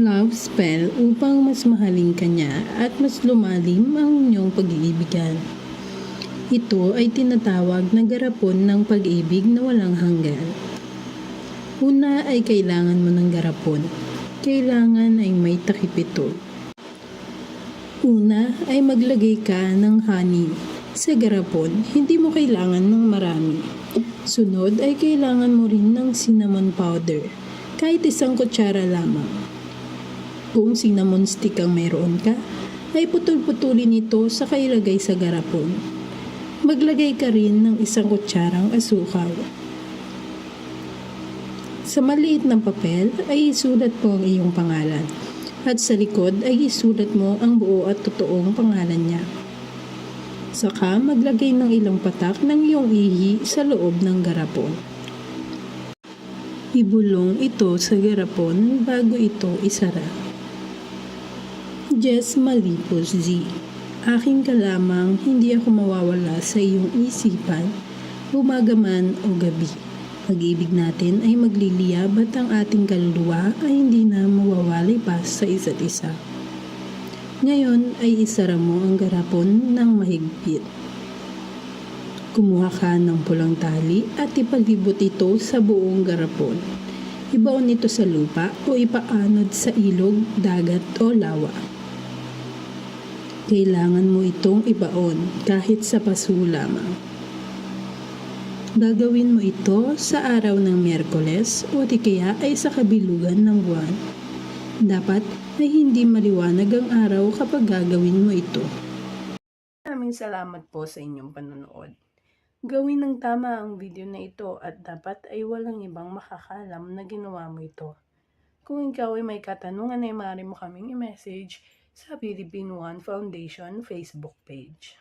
love spell upang mas mahalin ka niya at mas lumalim ang inyong pag-iibigan. Ito ay tinatawag na garapon ng pag-ibig na walang hanggan. Una ay kailangan mo ng garapon. Kailangan ay may takip ito. Una ay maglagay ka ng honey. Sa garapon, hindi mo kailangan ng marami. Sunod ay kailangan mo rin ng cinnamon powder. Kahit isang kutsara lamang. Kung cinnamon stick ang mayroon ka, ay putol-putulin ito sa kailagay sa garapon. Maglagay ka rin ng isang kutsarang asukal. Sa maliit na papel ay isulat mo ang iyong pangalan at sa likod ay isulat mo ang buo at totoong pangalan niya. Saka maglagay ng ilang patak ng iyong ihi sa loob ng garapon. Ibulong ito sa garapon bago ito isara. Jess Malipos Z Akin ka lamang, hindi ako mawawala sa iyong isipan, umaga man o gabi. Pag-ibig natin ay magliliyab at ang ating kaluluwa ay hindi na mawawalay pa sa isa't isa. Ngayon ay isara mo ang garapon ng mahigpit. Kumuha ka ng pulang tali at ipalibot ito sa buong garapon. Ibaon ito sa lupa o ipaanod sa ilog, dagat o lawa. Kailangan mo itong ibaon kahit sa paso lamang. Gagawin mo ito sa araw ng Miyerkules o di kaya ay sa kabilugan ng buwan. Dapat ay hindi maliwanag ang araw kapag gagawin mo ito. Maraming salamat po sa inyong panonood. Gawin ng tama ang video na ito at dapat ay walang ibang makakalam na ginawa mo ito. Kung ikaw ay may katanungan ay maaari mo kaming i-message sa Philippine One Foundation Facebook page.